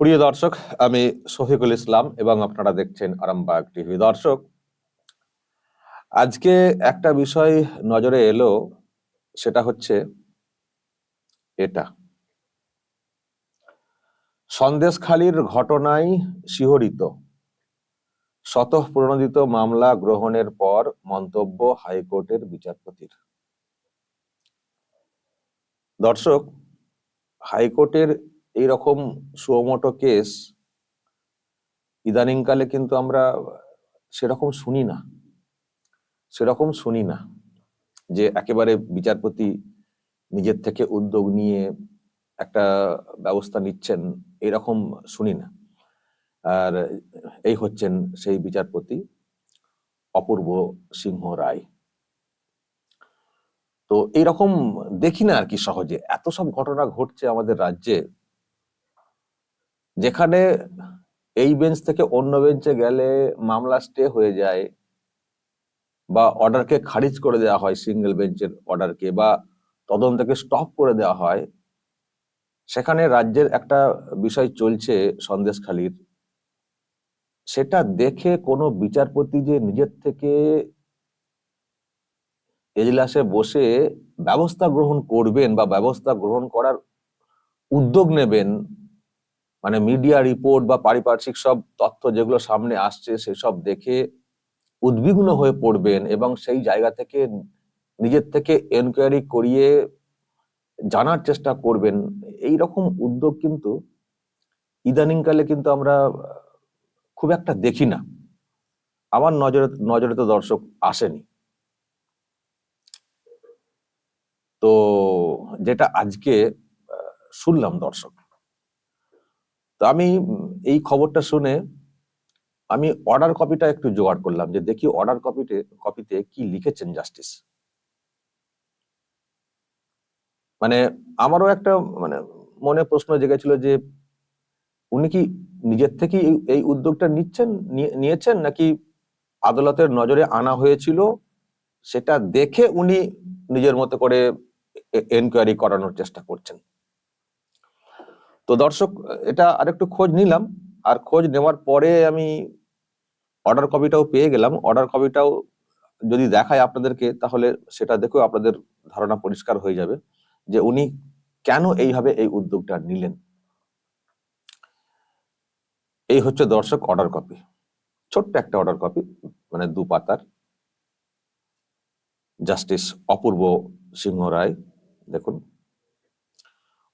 প্রিয় দর্শক, আমি শফিকুল ইসলাম এবং আপনারা দেখছেন আরামবাগ টিভি। দর্শক, আজকে একটা বিষয় নজরে এলো, সেটা হচ্ছে এটা। সন্দেশখালির ঘটনায় শিহরিত, স্বতঃপ্রণোদিত মামলা গ্রহণের পর মন্তব্য হাইকোর্টের বিচারপতির। দর্শক, হাইকোর্টের এইরকম সুমোটো কেস ইদানিংকালে কিন্তু আমরা সেরকম শুনি না। সেরকম শুনি না যে একেবারে বিচারপতি নিজের থেকে উদ্যোগ নিয়ে একটা ব্যবস্থা নিচ্ছেন এরকম শুনি না। আর এই হচ্ছেন সেই বিচারপতি অপূর্ব সিংহ রায়। তো এইরকম দেখি না আর কি সহজে। এত সব ঘটনা ঘটছে আমাদের রাজ্যে। যেখানে এই বেঞ্চ থেকে অন্য বেঞ্চে গেলে মামলা স্টে হয়ে যায় বা অর্ডারকে খারিজ করে দেওয়া হয় সিঙ্গেল বেঞ্চের অর্ডারকে বা তদন্তকে স্টপ করে দেওয়া হয়, সেখানে রাজ্যের একটা বিষয় চলছে সন্দেশখালির। সেটা দেখে কোনো বিচারপতি যে নিজের থেকে এজলাসে বসে ব্যবস্থা গ্রহণ করবেন বা ব্যবস্থা গ্রহণ করার উদ্যোগ নেবেন মানে মিডিয়া রিপোর্ট বা পারিপার্শ্বিক সব তথ্য যেগুলো সামনে আসছে সেসব দেখে উদ্বিগ্ন হয়ে পড়বেন এবং সেই জায়গা থেকে নিজের থেকে এনকোয়ারি করিয়ে জানার চেষ্টা করবেন। এই রকম উদ্যোগ কিন্তু ইদানিংকালে কিন্তু আমরা খুব একটা দেখি না। আমার নজরে নজরে তো দর্শক আসেনি। তো যেটা আজকে শুনলাম দর্শক। তো আমি এই খবরটা শুনে আমি অর্ডার কপিটা একটু জোগাড় করলাম যে দেখি অর্ডার কপিতে কপিতে কি লিখেছেন জাস্টিস মানে আমারও একটা মানে মনে প্রশ্ন জেগেছিল যে উনি কি নিজের থেকে এই উদ্যোগটা নিচ্ছেন নিয়েছেন নাকি আদালতের নজরে আনা হয়েছিল সেটা দেখে উনি নিজের মতো করে এনকোয়ারি করানোর চেষ্টা করছেন। তো দর্শক, এটা আরেকটু খোঁজ নিলাম। আর খোঁজ নেওয়ার পরে আমি অর্ডার কপিটাও পেয়ে গেলাম। অর্ডার কপিটাও যদি দেখায় আপনাদেরকে, তাহলে সেটা দেখেও আপনাদের ধারণা পরিষ্কার হয়ে যাবে যে উনি কেন এইভাবে এই উদ্যোগটা নিলেন। এই হচ্ছে দর্শক অর্ডার কপি ছোট্ট একটা অর্ডার কপি মানে দু পাতার। জাস্টিস অপূর্ব সিংহ রায়, দেখুন।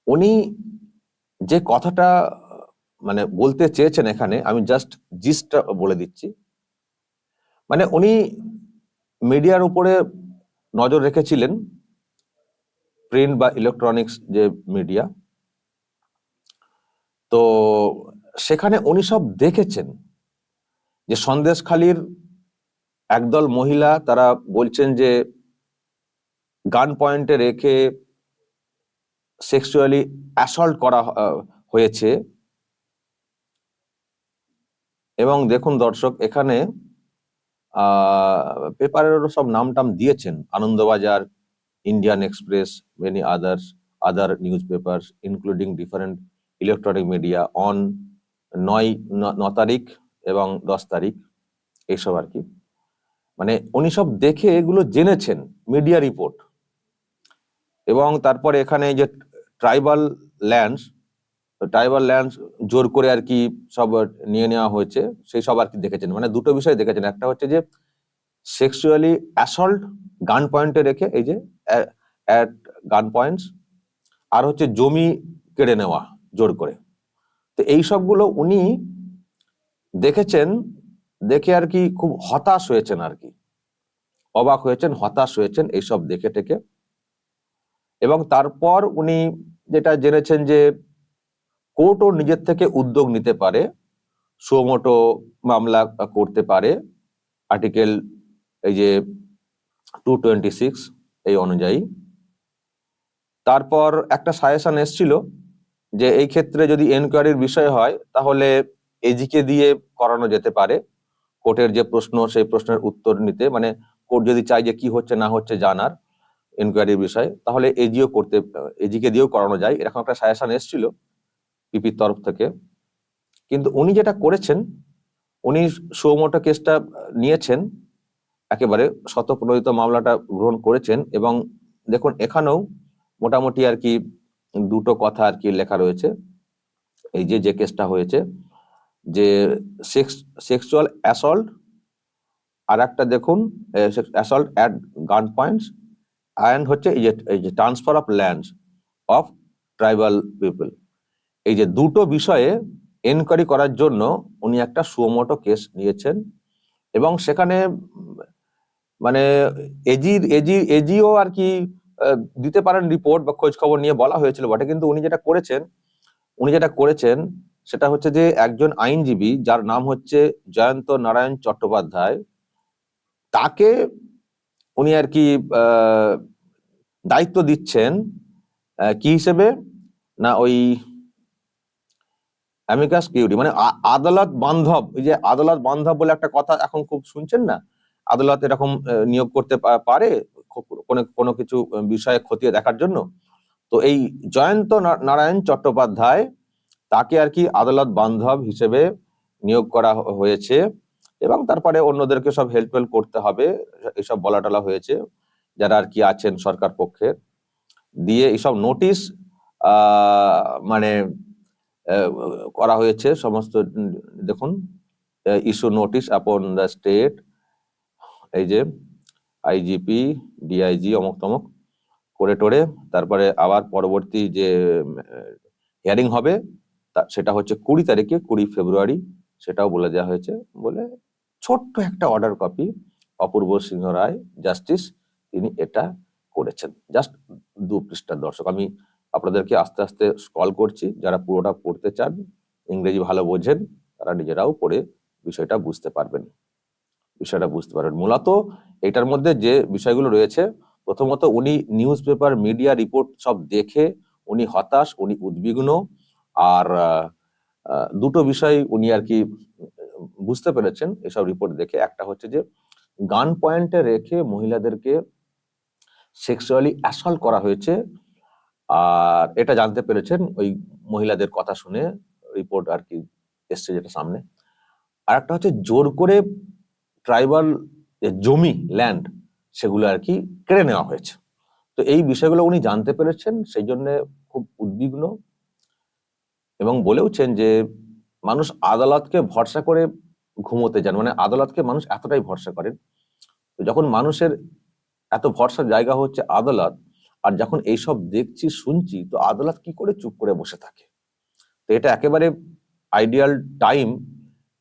উনি যে কথাটা মানে বলতে চেয়েছেন এখানে, আমি জাস্ট জিসটা বলে দিচ্ছি। মানে উনি মিডিয়ার উপরে নজর রেখেছিলেন, প্রিন্ট বা ইলেকট্রনিক্স যে মিডিয়া। তো সেখানে উনি সব দেখেছেন যে সন্দেশখালির একদল মহিলা তারা বলছেন যে গান পয়েন্টে রেখে সেক্সুয়ালি অ্যাসল্ট করা হয়েছে। এবং দেখুন দর্শক, এখানে পেপারেরও সব নাম টাম দিয়েছেন। Anandabazar Indian Express many others other news paper including different electronic media on নয়, ন তারিখ এবং দশ তারিখ, এইসব আর কি। মানে উনি সব দেখে এগুলো জেনেছেন মিডিয়া রিপোর্ট এবং তারপরে এখানে যে ট্রাইবাল ল্যান্ডস ট্রাইবাল ল্যান্ডস জোর করে আর কি সব নিয়ে নেওয়া হয়েছে, সেই সব আর কি দেখেছেন। মানে দুটো বিষয় দেখেছেন। একটা হচ্ছে যে সেক্সুয়ালি অ্যাসল্ট গান পয়েন্টে রেখে এই যে অ্যাট গান পয়েন্টস আর হচ্ছে জমি কেড়ে নেওয়া জোর করে। তো এই সবগুলো উনি দেখেছেন, দেখে আর কি খুব হতাশ হয়েছেন আর কি। অবাক হয়েছেন, হতাশ হয়েছেন এইসব দেখে টেকে এবং তারপর উনি যেটা জেনেছেন যে কোর্টও নিজের থেকে উদ্যোগ নিতে পারে, সুমোটো মামলা করতে পারে, আর্টিকেল এই যে টু টোয়েন্টি সিক্স এই অনুযায়ী। তারপর একটা সাজেশন এসছিল যে এই ক্ষেত্রে যদি এনকোয়ারির বিষয় হয়, তাহলে এজিকে দিয়ে করানো যেতে পারে। কোর্টের যে প্রশ্ন, সেই প্রশ্নের উত্তর নিতে। মানে কোর্ট যদি চাই যে কি হচ্ছে না হচ্ছে জানার এনকোয়ারির বিষয়, তাহলে এজিও করতে এজিকে দিয়েও করানো যায়। এরকম একটা সাজেশন এসেছিল পিপির তরফ থেকে। কিন্তু উনি যেটা করেছেন, উনি সুমোটো কেসটা নিয়েছেন, একেবারে শতপ্রণোদিত মামলাটা গ্রহণ করেছেন এবং দেখুন, এখানেও মোটামুটি আর কি দুটো কথা আর কি লেখা রয়েছে। এই যে যে কেসটা হয়েছে, যে সেক্স সেক্সুয়াল অ্যাসল্ট আর একটা দেখুন assault at gun points and হচ্ছে এই যে এই যে transfer of lands of tribal people এই যে দুটো বিষয়ে এনকোয়ারি করার জন্য উনি একটা সুমোটো কেস নিয়েছেন এবং সেখানে মানে এজির এজি এজিও আর কি দিতে পারেন রিপোর্ট বা খোঁজ খবর নিয়ে বলা হয়েছিল বটে, কিন্তু উনি যেটা করেছেন, উনি যেটা করেছেন সেটা হচ্ছে যে একজন আইনজীবী যার নাম হচ্ছে জয়ন্ত নারায়ণ চট্টোপাধ্যায়, তাকে উনি আর কি দায়িত্ব দিচ্ছেন কি হিসেবে? না, ওই অ্যামিকাস কিউরি মানে আদালত বান্ধব এই যে আদালত বান্ধব বলে একটা কথা এখন খুব শুনছেন না? আদালত এরকম নিয়োগ করতে পারে কোনো কোনো কিছু বিষয়ে খতিয়ে দেখার জন্য? তো এই জয়ন্ত নারায়ণ চট্টোপাধ্যায়, তাকে আর কি আদালত বান্ধব হিসেবে নিয়োগ করা হয়েছে। এবং তারপরে অন্যদেরকে সব হেল্প হেল্প করতে হবে। এসব বলা টলা হয়েছে। যারা আর কি আছেন সরকার পক্ষে। দিয়ে এইসব নোটিশ মানে করা হয়েছে। সমস্ত, দেখুন issue notice upon the state এই যে আইজিপি ডিআইজি অমুক তমুক, করে টোরে। তারপরে আবার পরবর্তী যে হিয়ারিং হবে সেটা হচ্ছে কুড়ি তারিখে, কুড়ি ফেব্রুয়ারি, সেটাও বলে দেওয়া হয়েছে বলে ছোট্ট একটা order copy Apurba Sinha Ray justice তিনি এটা করেছেন। জাস্ট দু পৃষ্ঠার দর্শক, আমি আপনাদেরকে আস্তে আস্তে স্কল করছি। যারা পুরোটা পড়তে চান, ইংরেজি ভালো বোঝেন, তারা নিজেরাও পড়ে বিষয়টা বুঝতে পারবেন। বিষয়টা বুঝতে পারবেন। মূলত এটার মধ্যে যে বিষয়গুলো রয়েছে, প্রথমত উনি নিউজ পেপার মিডিয়া রিপোর্ট সব দেখে, উনি হতাশ, উনি উদ্বিগ্ন, আর দুটো বিষয় উনি আর কি বুঝতে পেরেছেন এসব রিপোর্ট দেখে। একটা হচ্ছে যে গান পয়েন্টে রেখে মহিলাদেরকে সেক্সুয়ালি অ্যাসল্ট করা হয়েছে। আর এটা জানতে পেরেছেন, ওই মহিলাদের কথা শুনে রিপোর্ট আর কি এসছে যেটা সামনে। আর একটা হচ্ছে জোর করে ট্রাইবাল জমি ল্যান্ড সেগুলো আর কি কেড়ে নেওয়া হয়েছে। তো এই বিষয়গুলো উনি জানতে পেরেছেন, সেই জন্য খুব উদ্বিগ্ন এবং বলেওছেন যে, মানুষ আদালতকে ভরসা করে ঘুমোতে যান। মানে আদালতকে মানুষ এতটাই ভরসা করেন। যখন মানুষের এত ভরসার জায়গা হচ্ছে আদালত, আর যখন এইসব দেখছি, শুনছি, তো আদালত কি করে চুপ করে বসে থাকে? তো এটা একেবারে আইডিয়াল টাইম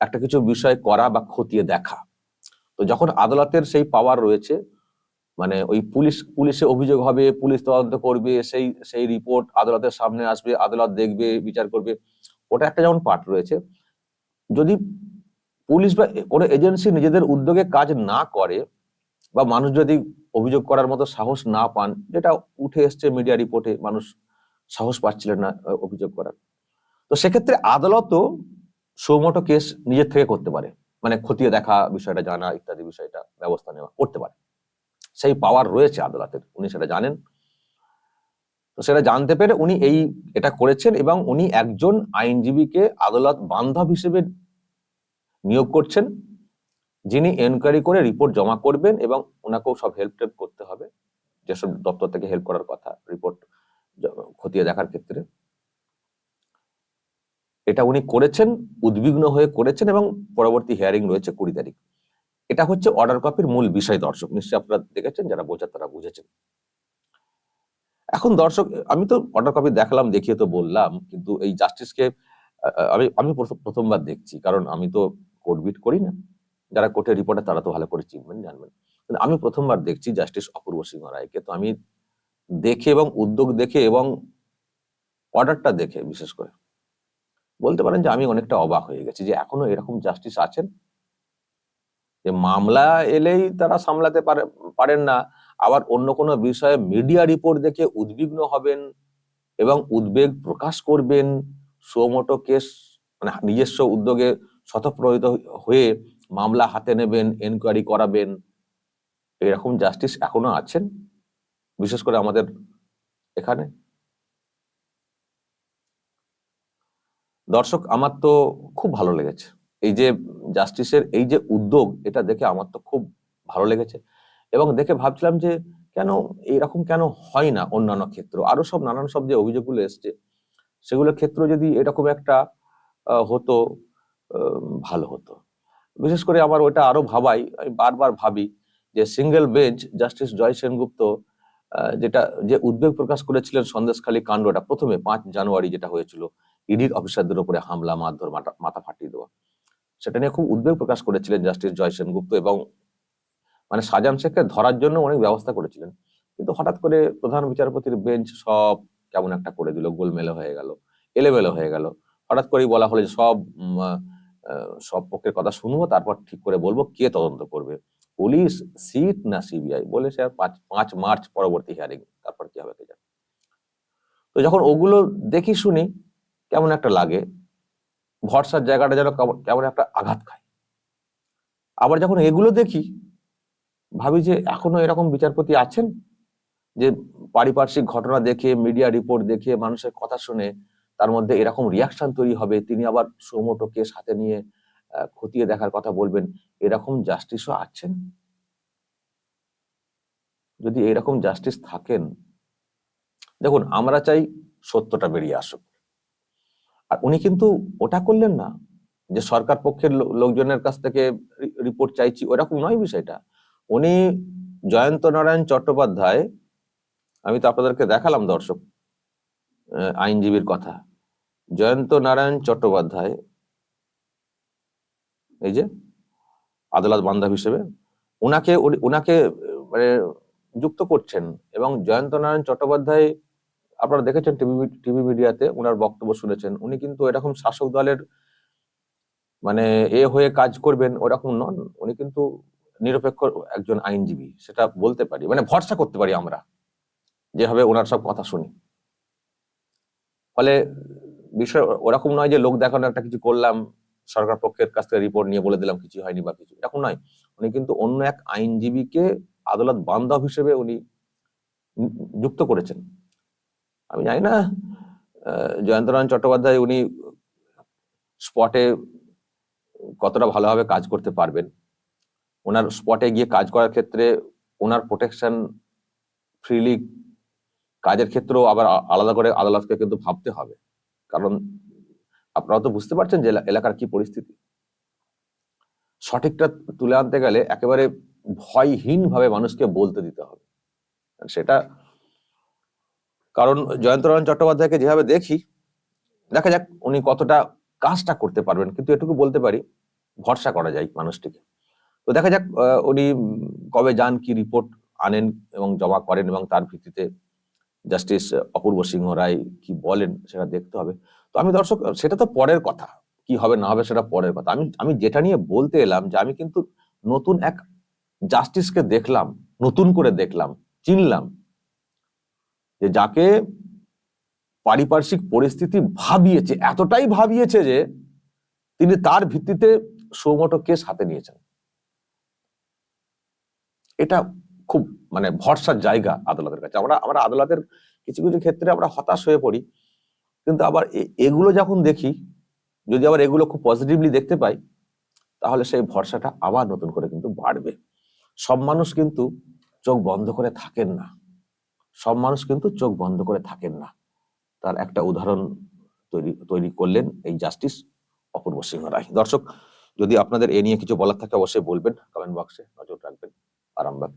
একটা কিছু বিষয় করা বা খতিয়ে দেখা। তো যখন আদালতের সেই পাওয়ার রয়েছে মানে ওই পুলিশ, পুলিশে অভিযোগ হবে, পুলিশ তদন্ত করবে, সেই সেই রিপোর্ট আদালতের সামনে আসবে, আদালত দেখবে, বিচার করবে, ওটা একটা যেমন পার্ট রয়েছে। যদি পুলিশ বা কোনো এজেন্সি নিজেদের উদ্যোগে কাজ না করে বা মানুষ যদি অভিযোগ করার মতো সাহস না পান, যেটা উঠে এসছে মিডিয়া রিপোর্টে মানুষ সাহস পাচ্ছিলেন না অভিযোগ করার। তো সেক্ষেত্রে আদালতও সৌমটো কেস নিজের থেকে করতে পারে। মানে খতিয়ে দেখা বিষয়টা, জানা ইত্যাদি বিষয়টা, ব্যবস্থা নেওয়া করতে পারে। সেই পাওয়ার রয়েছে আদালতের, উনি সেটা জানেন। তো সেটা জানতে পেরে উনি এই এটা করেছেন এবং উনি একজন আইনজীবীকে আদালত বান্ধব হিসেবে নিয়োগ করছেন, যিনি এনকোয়ারি করে রিপোর্ট জমা করবেন এবং ওনাকেও সব হেল্প টেল্প করতে হবে, যেসব দপ্তর থেকে হেল্প করার কথা রিপোর্ট খতিয়ে দেখার ক্ষেত্রে। এটা উনি করেছেন, উদ্বিগ্ন হয়ে করেছেন এবং পরবর্তী হিয়ারিং রয়েছে কুড়ি তারিখ। এটা হচ্ছে অর্ডার কপির মূল বিষয় দর্শক, নিশ্চয়ই আপনারা দেখেছেন, যারা বোঝার তারা বুঝেছেন। এখন দর্শক, আমি তো অর্ডার কপি দেখালাম, দেখিয়ে তো বললাম, কিন্তু এই জাস্টিসকে আমি আমি প্রথমবার দেখছি, কারণ আমি তো কোর্ট বিট করি না। যারা কোর্টের রিপোর্টার তারা তো ভালো করে চিনবেন, জানবেন। কিন্তু আমি প্রথমবার দেখছি জাস্টিস অপূর্ব সিংহ রায়কে। তো আমি দেখে এবং উদ্যোগ দেখে এবং অর্ডারটা দেখে বিশেষ করে। বলতে পারেন যে আমি অনেকটা অবাক হয়ে গেছি যে এখনও এরকম জাস্টিস আছেন? যে মামলা এলেই তারা সামলাতে পারে, পারেন না। আবার অন্য কোনো বিষয়ে মিডিয়া রিপোর্ট দেখে উদ্বিগ্ন হবেন এবং উদ্বেগ প্রকাশ করবেন। সুমোটো কেস মানে নিজস্ব উদ্যোগে স্বতঃপ্রণোদিত হয়ে মামলা হাতে নেবেন এনকোয়ারি করাবেন, এরকম জাস্টিস এখনও আছেন? বিশেষ করে আমাদের এখানে? দর্শক, আমার তো খুব ভালো লেগেছে। এই যে জাস্টিসের এই যে উদ্যোগ, এটা দেখে আমার তো খুব ভালো লেগেছে। এবং দেখে ভাবছিলাম যে কেন এরকম কেন হয় না অন্যান্য ক্ষেত্র? আরও সব নানান সব যে অভিযোগগুলো এসছে সেগুলোর ক্ষেত্র যদি এরকম একটা হতো ভালো হতো। বিশেষ করে আমার ওটা আরও ভাবাই, আমি বারবার ভাবি যে single bench justice Jay Sengupta যেটা, যে উদ্বেগ প্রকাশ করেছিলেন সন্দেশখালী কাণ্ডটা, প্রথমে পাঁচ জানুয়ারি যেটা হয়েছিল, ইডির অফিসারদের উপরে হামলা, মারধর, মাথা- ফাটিয়ে দেওয়া। সেটা নিয়ে খুব উদ্বেগ প্রকাশ করেছিলেন জাস্টিস জয় সেনগুপ্ত এবং মানে সাজান শেখকে ধরার জন্য অনেক ব্যবস্থা করেছিলেন। কিন্তু হঠাৎ করে প্রধান বিচারপতির বেঞ্চ সব কেমন একটা করে দিল, গোলমেলে হয়ে গেল, এলেমেলে হয়ে গেল। হঠাৎ করেই বলা হলো যে সব সব পক্ষের কথা শুনব, তারপর ঠিক করে বলব কে তদন্ত করবে। পুলিশ সিট না সিবিআই বলে সে পাঁচ পাঁচ মার্চ পরবর্তী হিয়ারিং তারপর কি হবে কে জানে। তো যখন ওগুলো দেখি শুনি, কেমন একটা লাগে, ভরসার জায়গাটা যেন কেমন একটা আঘাত খায়। আবার যখন এগুলো দেখি, ভাবি যে এখনও এরকম বিচারপতি আছেন? যে পারিপার্শ্বিক ঘটনা দেখে মিডিয়া রিপোর্ট দেখে, মানুষের কথা শুনে তার মধ্যে এরকম রিয়াকশন তৈরি হবে, তিনি আবার সৌমোটো সাথে নিয়ে খতিয়ে দেখার কথা বলবেন, এরকম জাস্টিসও আছেন? যদি এরকম জাস্টিস থাকেন, দেখুন, আমরা চাই সত্যটা বেরিয়ে আসুক। আর উনি কিন্তু ওটা করলেন না, যে সরকার পক্ষের লোকজনের কাছ থেকে রিপোর্ট চাইছি, ওরকম নয় বিষয়টা। উনি জয়ন্ত নারায়ণ চট্টোপাধ্যায়, আমি তো আপনাদেরকে দেখালাম দর্শক আইনজীবীর কথা। জয়ন্ত নারায়ণ চট্টোপাধ্যায়, এই যে আদালত বান্ধব হিসেবে ওনাকে ওনাকে মানে যুক্ত করছেন এবং জয়ন্ত নারায়ণ চট্টোপাধ্যায়, আপনারা দেখেছেন টিভি টিভি মিডিয়াতে ওনার বক্তব্য শুনেছেন, উনি কিন্তু এরকম শাসক দলের মানে এ হয়ে কাজ করবেন ওরকম নন, উনি কিন্তু নিরপেক্ষ একজন আইনজীবী, সেটা বলতে পারি মানে ভরসা করতে পারি আমরা, যেভাবে ওনার সব কথা শুনি। ফলে বিষয় ওরকম নয় যে লোক দেখানো একটা কিছু করলাম সরকার পক্ষের কাছ থেকে রিপোর্ট নিয়ে বলে দিলাম কিছু হয়নি বা কিছু এরকম নয়। উনি কিন্তু অন্য এক আইনজীবীকে আদালত বান্ধব হিসেবে উনি যুক্ত করেছেন। আমি জানি না আহ, জয়ন্তনারায়ণ চট্টোপাধ্যায় উনি স্পটে কতটা ভালোভাবে কাজ করতে পারবেন। ওনার স্পটে গিয়ে কাজ করার ক্ষেত্রে ওনার প্রোটেকশন ফ্রিলি কাজের ক্ষেত্রেও আবার আলাদা করে আদালতকে কিন্তু ভাবতে হবে। কারণ আপনারা তো বুঝতে পারছেন যে এলাকার কি পরিস্থিতি। সঠিকটা তুলে আনতে গেলে একেবারে ভয়হীন ভাবে মানুষকে বলতে দিতে হবে। সেটা কারণ জয়ন্তনারায়ণ চট্টোপাধ্যায়কে যেভাবে দেখি, দেখা যাক উনি কতটা কাজটা করতে পারবেন। কিন্তু এটুকু বলতে পারি, ভরসা করা যায় মানুষটিকে। তো দেখা যাক উনি কবে যান, কি রিপোর্ট আনেন এবং জমা করেন এবং তার ভিত্তিতে জাস্টিস অপূর্ব সিংহ রায় কি বলেন সেটা দেখতে হবে। তো আমি দর্শক, সেটা তো পরের কথা। কি হবে, না হবে সেটা পরের কথা। আমি আমি যেটা নিয়ে বলতে এলাম যে আমি কিন্তু নতুন এক জাস্টিসকে দেখলাম, নতুন করে দেখলাম, চিনলাম যে যাকে পারিপার্শ্বিক পরিস্থিতি ভাবিয়েছে, এতটাই ভাবিয়েছে যে তিনি তার ভিত্তিতে সৌমটো কেস হাতে নিয়েছেন। এটা খুব মানে ভরসার জায়গা আদালতের কাছে। আমরা আমরা আদালতের কিছু কিছু ক্ষেত্রে আমরা হতাশ হয়ে পড়ি। কিন্তু আবার এগুলো যখন দেখি, যদি আবার এগুলো খুব পজিটিভলি দেখতে পাই, তাহলে সেই ভরসাটা আবার নতুন করে কিন্তু বাড়বে। সব মানুষ কিন্তু চোখ বন্ধ করে থাকেন না। সব মানুষ কিন্তু চোখ বন্ধ করে থাকেন না। তার একটা উদাহরণ তৈরি তৈরি করলেন এই জাস্টিস অপূর্ব সিংহ রায়। দর্শক, যদি আপনাদের এ নিয়ে কিছু বলার থাকে, অবশ্যই বলবেন। কমেন্ট বক্সে নজর রাখবেন। আরামবাগ